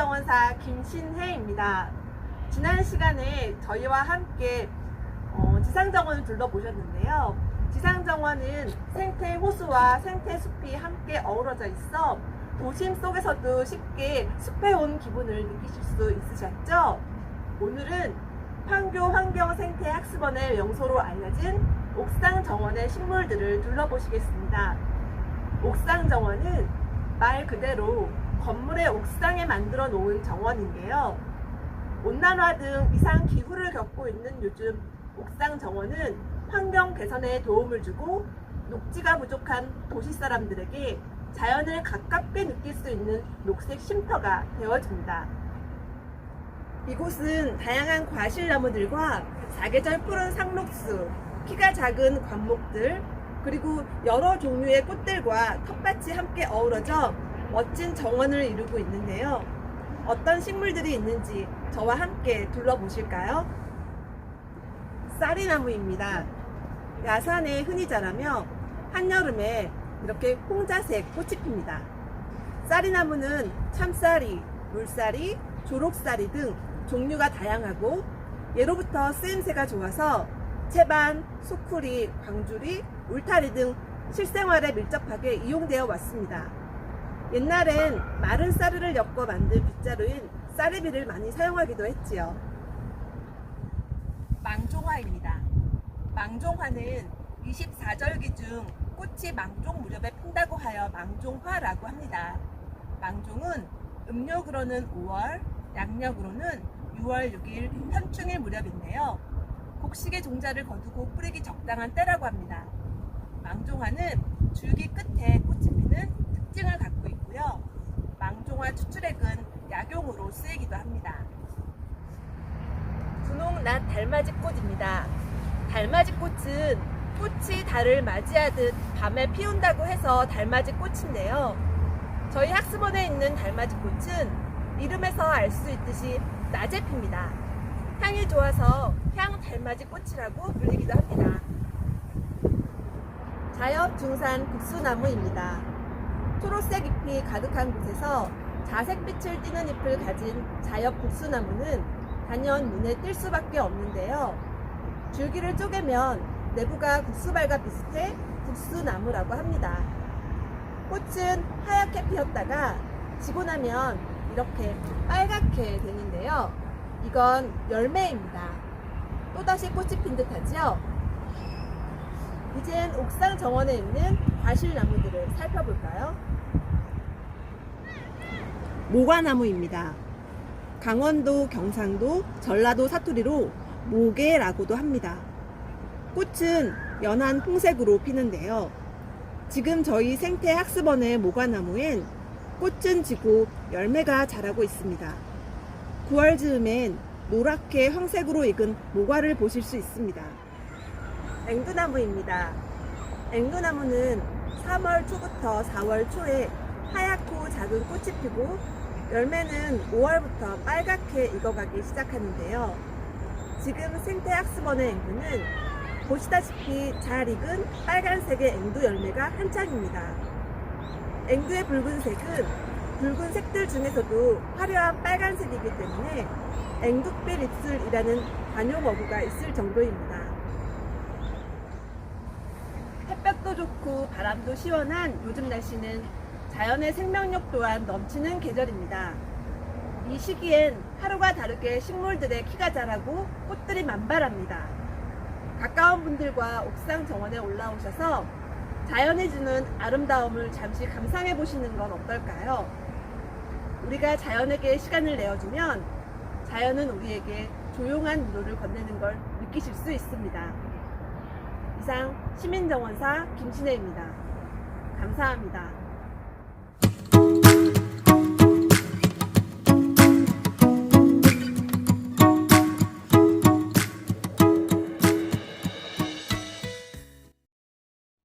지상정원사 김신혜입니다. 지난 시간에 저희와 함께 어, 지상정원을 둘러보셨는데요. 지상정원은 생태 호수와 생태 숲이 함께 어우러져 있어 도심 속에서도 쉽게 숲에 온 기분을 느끼실 수 있으셨죠? 오늘은 판교 환경생태학습원의 명소로 알려진 옥상정원의 식물들을 둘러보시겠습니다. 옥상정원은 말 그대로 건물의 옥상에 만들어 놓은 정원인데요. 온난화 등 이상 기후를 겪고 있는 요즘 옥상 정원은 환경 개선에 도움을 주고 녹지가 부족한 도시 사람들에게 자연을 가깝게 느낄 수 있는 녹색 쉼터가 되어줍니다. 이곳은 다양한 과실나무들과 사계절 푸른 상록수, 키가 작은 관목들, 그리고 여러 종류의 꽃들과 텃밭이 함께 어우러져 멋진 정원을 이루고 있는데요. 어떤 식물들이 있는지 저와 함께 둘러보실까요? 쌀이나무입니다. 야산에 흔히 자라며 한여름에 이렇게 홍자색 꽃이 핍니다. 쌀이나무는 참쌀이, 물쌀이, 조록쌀이 등 종류가 다양하고 예로부터 쓰임새가 좋아서 채반, 소쿠리, 광주리, 울타리 등 실생활에 밀접하게 이용되어 왔습니다. 옛날엔 마른 쌀을 엮어 만든 빗자루인 쌀이비를 많이 사용하기도 했지요. 망종화입니다. 망종화는 24절기 중 꽃이 망종 무렵에 핀다고 하여 망종화라고 합니다. 망종은 음력으로는 5월, 양력으로는 6월 6일 현충일 무렵인데요. 곡식의 종자를 거두고 뿌리기 적당한 때라고 합니다. 망종화는 줄기 끝에 꽃이 피는 특징을 갖고. 망종화 추출액은 약용으로 쓰이기도 합니다. 분홍 낫 달맞이 꽃입니다. 달맞이 꽃은 꽃이 달을 맞이하듯 밤에 피운다고 해서 달맞이 꽃인데요. 저희 학습원에 있는 달맞이 꽃은 이름에서 알 수 있듯이 낮에 핍니다. 향이 좋아서 향 달맞이 꽃이라고 불리기도 합니다. 자엽 중산 국수나무입니다. 초록색 잎이 가득한 곳에서 자색빛을 띠는 잎을 가진 자엽 국수나무는 단연 눈에 띌 수밖에 없는데요. 줄기를 쪼개면 내부가 국수발과 비슷해 국수나무라고 합니다. 꽃은 하얗게 피었다가 지고 나면 이렇게 빨갛게 되는데요. 이건 열매입니다. 또다시 꽃이 핀 듯하지요? 이젠 옥상 정원에 있는 과실나무들을 살펴볼까요? 모과나무입니다. 강원도, 경상도, 전라도 사투리로 모개라고도 합니다. 꽃은 연한 홍색으로 피는데요. 지금 저희 생태학습원의 모과나무엔 꽃은 지고 열매가 자라고 있습니다. 9월 즈음엔 노랗게 황색으로 익은 모과를 보실 수 있습니다. 앵두나무입니다. 앵두나무는 3월 초부터 4월 초에 하얗고 작은 꽃이 피고 열매는 5월부터 빨갛게 익어가기 시작하는데요. 지금 생태학습원의 앵두는 보시다시피 잘 익은 빨간색의 앵두 열매가 한창입니다. 앵두의 붉은색은 붉은 색들 중에서도 화려한 빨간색이기 때문에 앵두빛 입술이라는 관용 어구가 있을 정도입니다. 햇볕도 좋고 바람도 시원한 요즘 날씨는 자연의 생명력 또한 넘치는 계절입니다. 이 시기엔 하루가 다르게 식물들의 키가 자라고 꽃들이 만발합니다. 가까운 분들과 옥상 정원에 올라오셔서 자연이 주는 아름다움을 잠시 감상해 보시는 건 어떨까요? 우리가 자연에게 시간을 내어주면 자연은 우리에게 조용한 위로를 건네는 걸 느끼실 수 있습니다. 이상 시민정원사 김신혜입니다. 감사합니다.